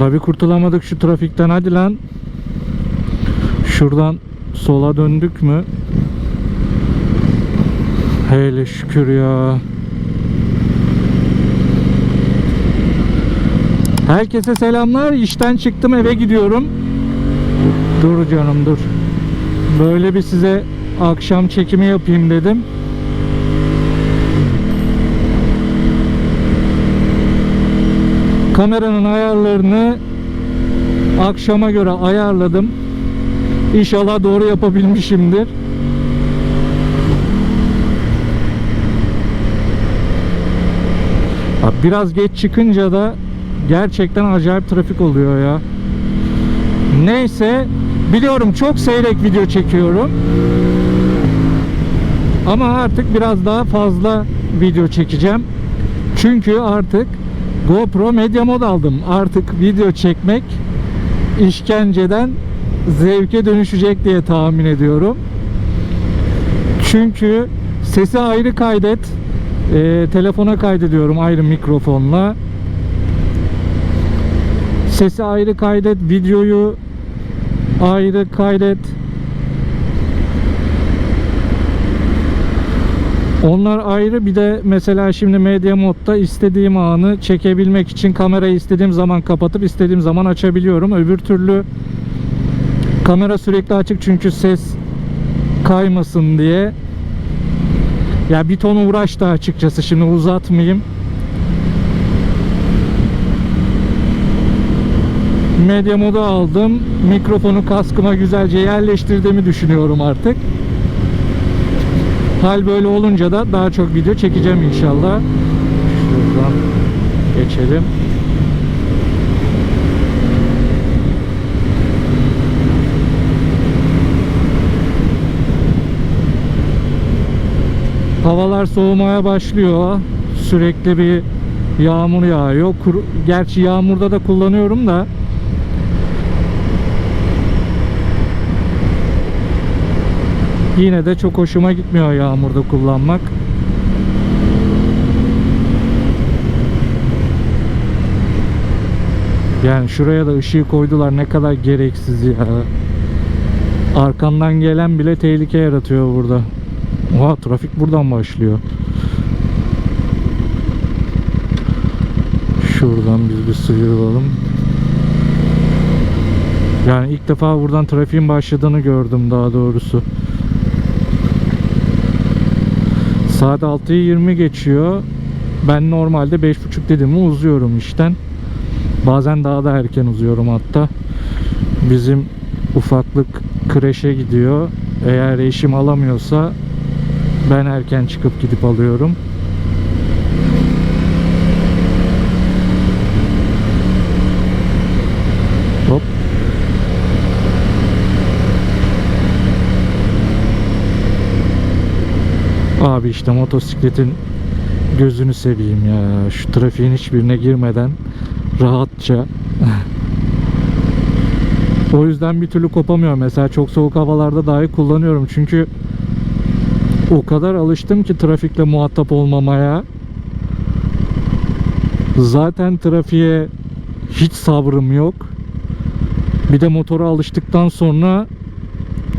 La bir kurtulamadık şu trafikten hadi lan. Şuradan sola döndük mü? Hele şükür ya. Herkese selamlar. İşten çıktım eve gidiyorum. Dur canım dur. Böyle bir size akşam çekimi yapayım dedim. Kameranın ayarlarını akşama göre ayarladım. İnşallah doğru yapabilmişimdir. Biraz geç çıkınca da gerçekten acayip trafik oluyor ya. Neyse biliyorum çok seyrek video çekiyorum. Ama artık biraz daha fazla video çekeceğim. Çünkü artık GoPro Media Mod aldım. Artık video çekmek işkenceden zevke dönüşecek diye tahmin ediyorum. Çünkü sesi ayrı kaydet. e, telefona kaydediyorum ayrı mikrofonla. Sesi ayrı kaydet, videoyu ayrı kaydet. Onlar ayrı bir de mesela şimdi medya modda istediğim anı çekebilmek için kamerayı istediğim zaman kapatıp istediğim zaman açabiliyorum. Öbür türlü kamera sürekli açık çünkü ses kaymasın diye. Ya bir ton uğraştı açıkçası şimdi uzatmayayım. Medya modu aldım. Mikrofonu kaskıma güzelce yerleştirdiğimi düşünüyorum artık. Hal böyle olunca da daha çok video çekeceğim inşallah. Şuradan geçelim. Havalar soğumaya başlıyor. Sürekli bir yağmur yağıyor. Kuru- Gerçi yağmurda da kullanıyorum da Yine de çok hoşuma gitmiyor yağmurda kullanmak. Yani şuraya da ışığı koydular ne kadar gereksiz ya. Arkandan gelen bile tehlike yaratıyor burada. Oha trafik buradan başlıyor. Şuradan biz bir sıyrılalım. Yani ilk defa buradan trafiğin başladığını gördüm daha doğrusu. Saat 6'yı 20 geçiyor. Ben normalde 5.30 dedim mi uzuyorum işten. Bazen daha da erken uzuyorum hatta. Bizim ufaklık kreşe gidiyor. Eğer eşim alamıyorsa ben erken çıkıp gidip alıyorum. Abi işte motosikletin gözünü seveyim ya. Şu trafiğin hiçbirine girmeden rahatça. o yüzden bir türlü kopamıyorum. Mesela çok soğuk havalarda dahi kullanıyorum. Çünkü o kadar alıştım ki trafikle muhatap olmamaya. Zaten trafiğe hiç sabrım yok. Bir de motora alıştıktan sonra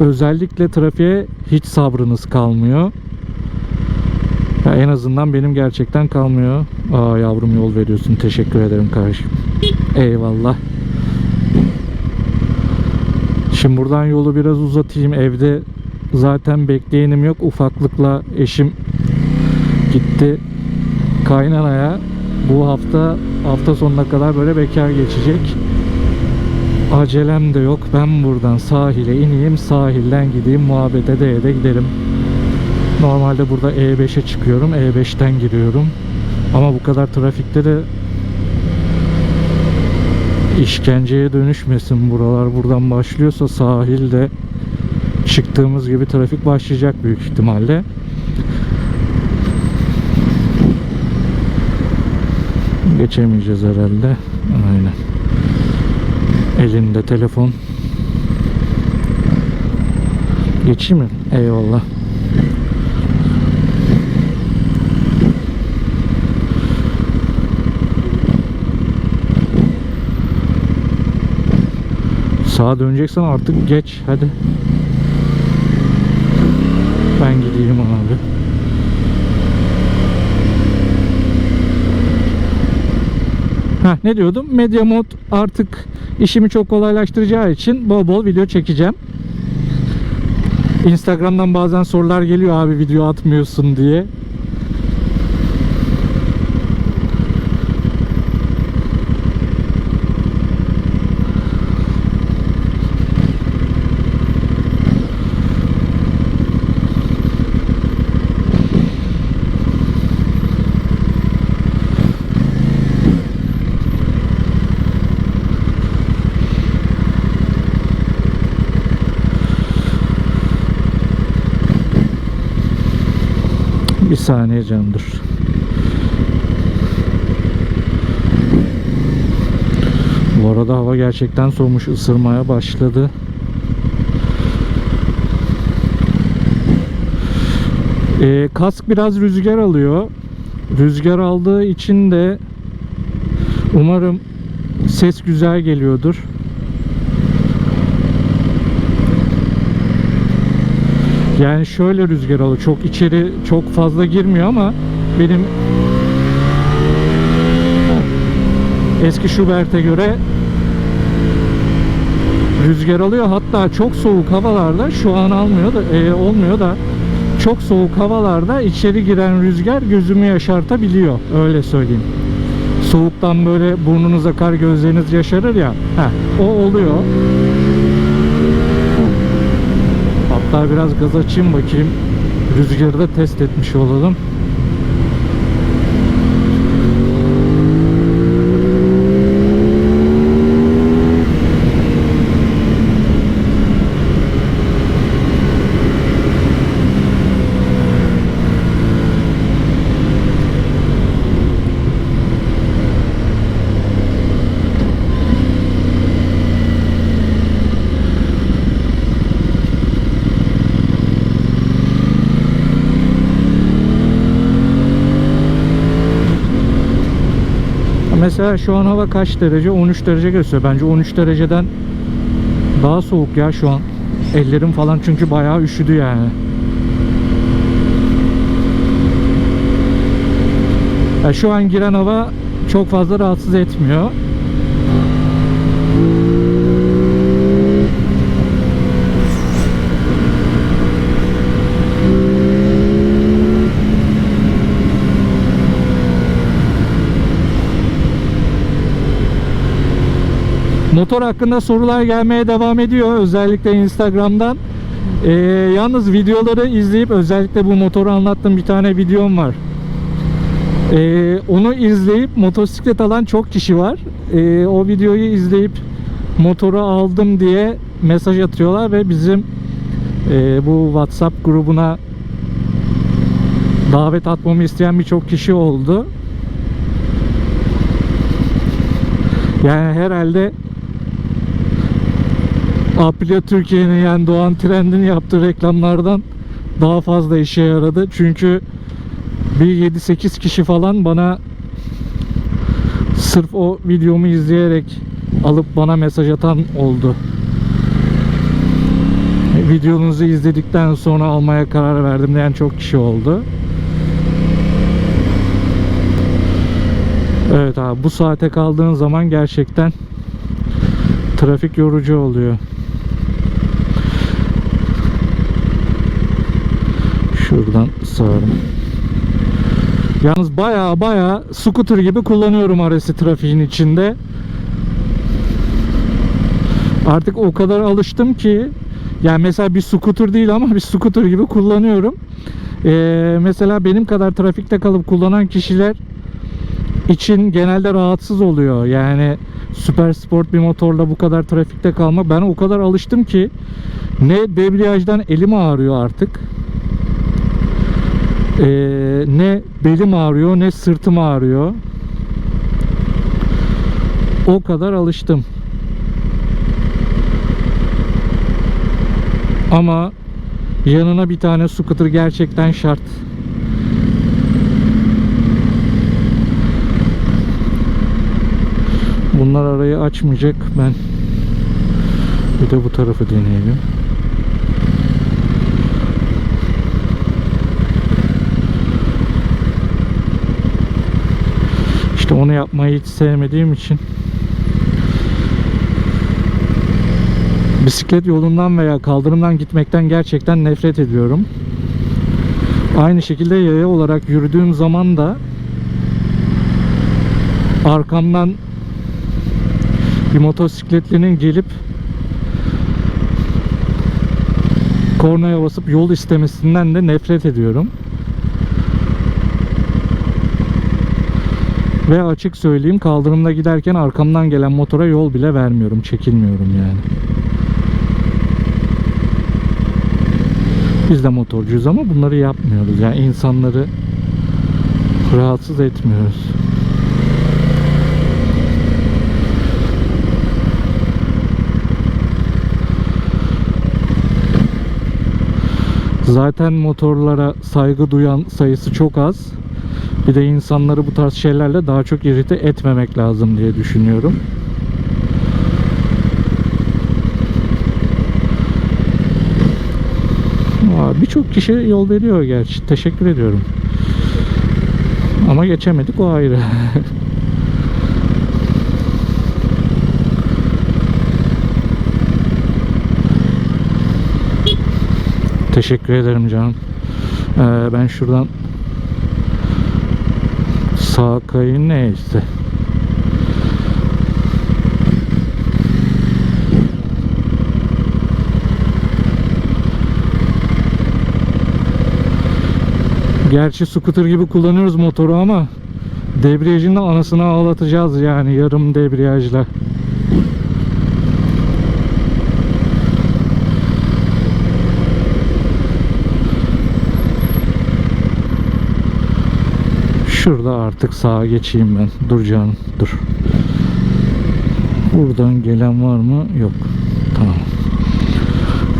özellikle trafiğe hiç sabrınız kalmıyor. Ya en azından benim gerçekten kalmıyor. Aa yavrum yol veriyorsun. Teşekkür ederim kardeşim. Eyvallah. Şimdi buradan yolu biraz uzatayım. Evde zaten bekleyenim yok. Ufaklıkla eşim gitti kaynanaya. Bu hafta hafta sonuna kadar böyle bekar geçecek. Acelem de yok. Ben buradan sahile ineyim. Sahilden gideyim. Muhabbet ede ede giderim. Normalde burada E5'e çıkıyorum. E5'ten giriyorum. Ama bu kadar trafikte de işkenceye dönüşmesin buralar. Buradan başlıyorsa sahilde çıktığımız gibi trafik başlayacak büyük ihtimalle. Geçemeyeceğiz herhalde. Aynen. Elinde telefon. Geçeyim mi? Eyvallah. Sağa döneceksen artık geç hadi. Ben gideyim abi. Heh, ne diyordum? Media Mod artık işimi çok kolaylaştıracağı için bol bol video çekeceğim. Instagram'dan bazen sorular geliyor abi video atmıyorsun diye. Saniye canım dur. Bu arada hava gerçekten soğumuş ısırmaya başladı. Ee, kask biraz rüzgar alıyor. Rüzgar aldığı için de umarım ses güzel geliyordur. Yani şöyle rüzgar alıyor. Çok içeri çok fazla girmiyor ama benim eski Schubert'e göre rüzgar alıyor. Hatta çok soğuk havalarda şu an almıyor da e, olmuyor da çok soğuk havalarda içeri giren rüzgar gözümü yaşartabiliyor. Öyle söyleyeyim. Soğuktan böyle burnunuz akar gözleriniz yaşarır ya. Heh, o oluyor. Hatta biraz gaz açayım bakayım. Rüzgarı da test etmiş olalım. Şu an hava kaç derece? 13 derece gösteriyor. Bence 13 dereceden daha soğuk ya şu an. Ellerim falan çünkü bayağı üşüdü yani. Ya şu an giren hava çok fazla rahatsız etmiyor. Motor hakkında sorular gelmeye devam ediyor. Özellikle Instagram'dan. Ee, yalnız videoları izleyip özellikle bu motoru anlattığım bir tane videom var. Ee, onu izleyip motosiklet alan çok kişi var. Ee, o videoyu izleyip motoru aldım diye mesaj atıyorlar ve bizim e, bu WhatsApp grubuna davet atmamı isteyen birçok kişi oldu. Yani herhalde Aprilia Türkiye'nin yani Doğan Trend'in yaptığı reklamlardan daha fazla işe yaradı. Çünkü bir 7-8 kişi falan bana sırf o videomu izleyerek alıp bana mesaj atan oldu. Videonuzu izledikten sonra almaya karar verdim diyen çok kişi oldu. Evet abi bu saate kaldığın zaman gerçekten trafik yorucu oluyor. Şuradan sağırım. Yalnız baya baya scooter gibi kullanıyorum arası trafiğin içinde. Artık o kadar alıştım ki yani mesela bir scooter değil ama bir scooter gibi kullanıyorum. Ee, mesela benim kadar trafikte kalıp kullanan kişiler için genelde rahatsız oluyor. Yani süper sport bir motorla bu kadar trafikte kalmak ben o kadar alıştım ki ne debriyajdan elim ağrıyor artık. Ee, ne belim ağrıyor ne sırtım ağrıyor. O kadar alıştım. Ama yanına bir tane scooter gerçekten şart. Bunlar arayı açmayacak. Ben Bir de bu tarafı deneyelim. Onu yapmayı hiç sevmediğim için bisiklet yolundan veya kaldırımdan gitmekten gerçekten nefret ediyorum. Aynı şekilde yaya olarak yürüdüğüm zaman da arkamdan bir motosikletlinin gelip kornaya basıp yol istemesinden de nefret ediyorum. Ve açık söyleyeyim kaldırımda giderken arkamdan gelen motora yol bile vermiyorum, çekilmiyorum yani. Biz de motorcuyuz ama bunları yapmıyoruz. Yani insanları rahatsız etmiyoruz. Zaten motorlara saygı duyan sayısı çok az. Bir de insanları bu tarz şeylerle daha çok irite etmemek lazım diye düşünüyorum. Birçok kişi yol veriyor gerçi. Teşekkür ediyorum. Ama geçemedik o ayrı. Teşekkür ederim canım. Ee, ben şuradan sağ kayın neyse. Gerçi scooter gibi kullanıyoruz motoru ama debriyajın da anasını ağlatacağız yani yarım debriyajla. Şurada artık sağa geçeyim ben. Dur canım dur. Buradan gelen var mı? Yok. Tamam.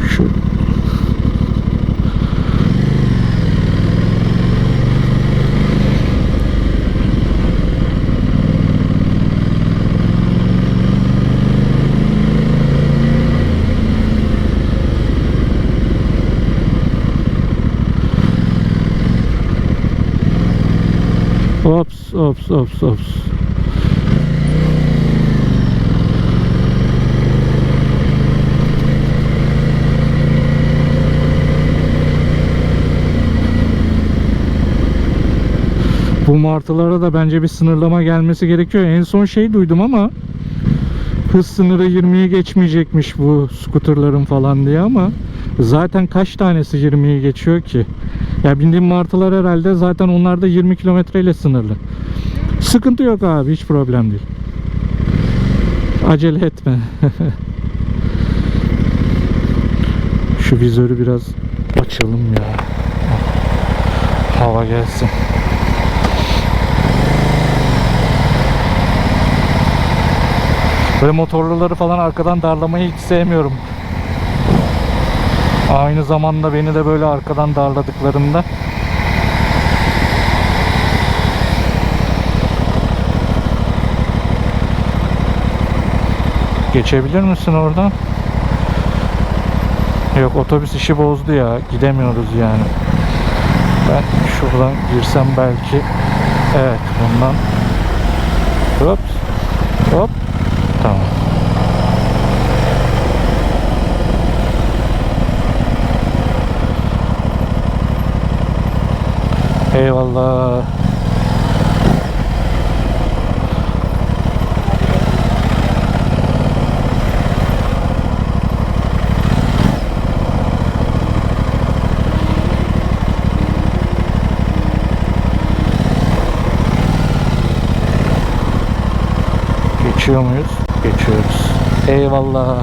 Şu Ops, ops, ops. Bu martılara da bence bir sınırlama gelmesi gerekiyor. En son şey duydum ama hız sınırı 20'yi geçmeyecekmiş bu skuterların falan diye ama zaten kaç tanesi 20'yi geçiyor ki? Ya bindiğim martılar herhalde zaten onlar da 20 kilometre ile sınırlı. Sıkıntı yok abi hiç problem değil. Acele etme. Şu vizörü biraz açalım ya. Hava gelsin. Böyle motorluları falan arkadan darlamayı hiç sevmiyorum. Aynı zamanda beni de böyle arkadan darladıklarında Geçebilir misin oradan? Yok otobüs işi bozdu ya. Gidemiyoruz yani. Ben şuradan girsem belki Evet bundan Hop Hop Tamam Eyvallah. Geçiyor muyuz? Geçiyoruz. Eyvallah.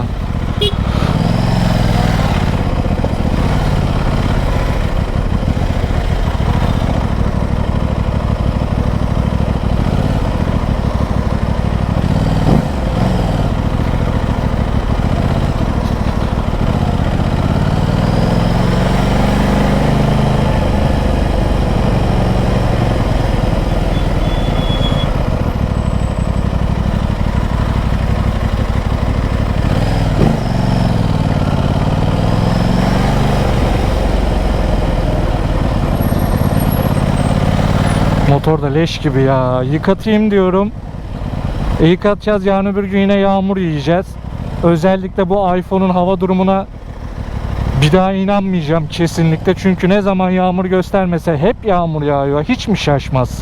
Motor da leş gibi ya. Yıkatayım diyorum. E yıkatacağız yarın öbür gün yine yağmur yiyeceğiz. Özellikle bu iPhone'un hava durumuna bir daha inanmayacağım kesinlikle. Çünkü ne zaman yağmur göstermese hep yağmur yağıyor. Hiç mi şaşmaz?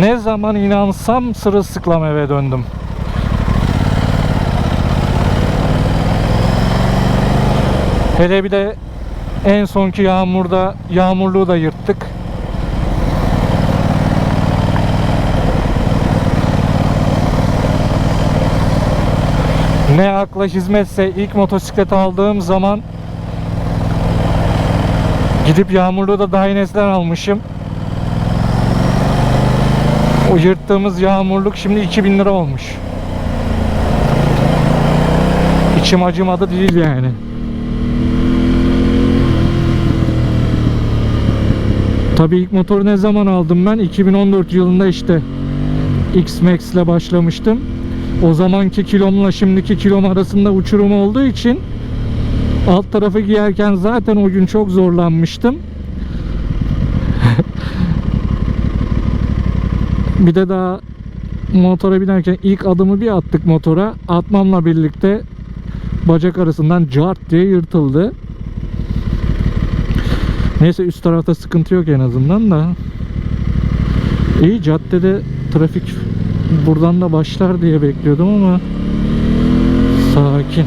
Ne zaman inansam sırılsıklam eve döndüm. Hele bir de en sonki yağmurda yağmurluğu da yırttık. Ne akla hizmetse ilk motosiklet aldığım zaman gidip yağmurluğu da Dynes'den almışım. O yırttığımız yağmurluk şimdi 2000 lira olmuş. İçim acımadı değil yani. Tabii ilk motoru ne zaman aldım ben? 2014 yılında işte X-Max ile başlamıştım. O zamanki kilomla şimdiki kilom arasında uçurum olduğu için alt tarafı giyerken zaten o gün çok zorlanmıştım. bir de daha motora binerken ilk adımı bir attık motora. Atmamla birlikte bacak arasından cart diye yırtıldı. Neyse üst tarafta sıkıntı yok en azından da. İyi caddede trafik buradan da başlar diye bekliyordum ama sakin.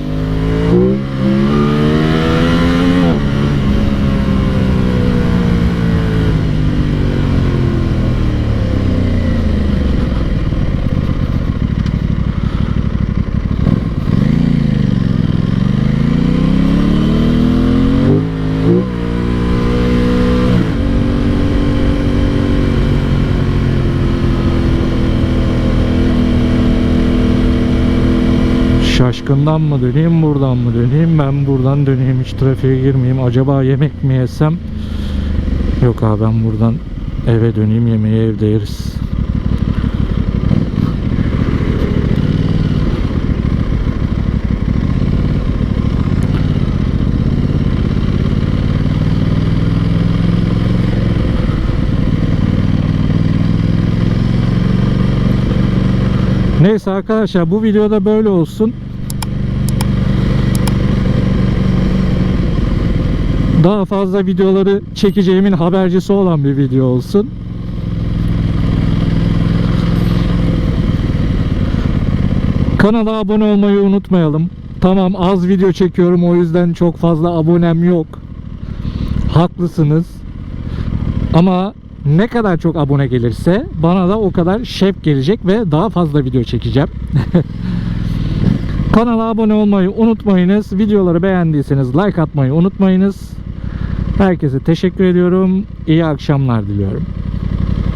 Şaşkından mı döneyim buradan mı döneyim? Ben buradan döneyim hiç trafiğe girmeyeyim. Acaba yemek mi yesem? Yok abi ben buradan eve döneyim yemeği evde yeriz. Neyse arkadaşlar bu videoda böyle olsun. Daha fazla videoları çekeceğimin habercisi olan bir video olsun. Kanala abone olmayı unutmayalım. Tamam az video çekiyorum o yüzden çok fazla abonem yok. Haklısınız. Ama ne kadar çok abone gelirse bana da o kadar şef gelecek ve daha fazla video çekeceğim. Kanala abone olmayı unutmayınız. Videoları beğendiyseniz like atmayı unutmayınız. Herkese teşekkür ediyorum. İyi akşamlar diliyorum.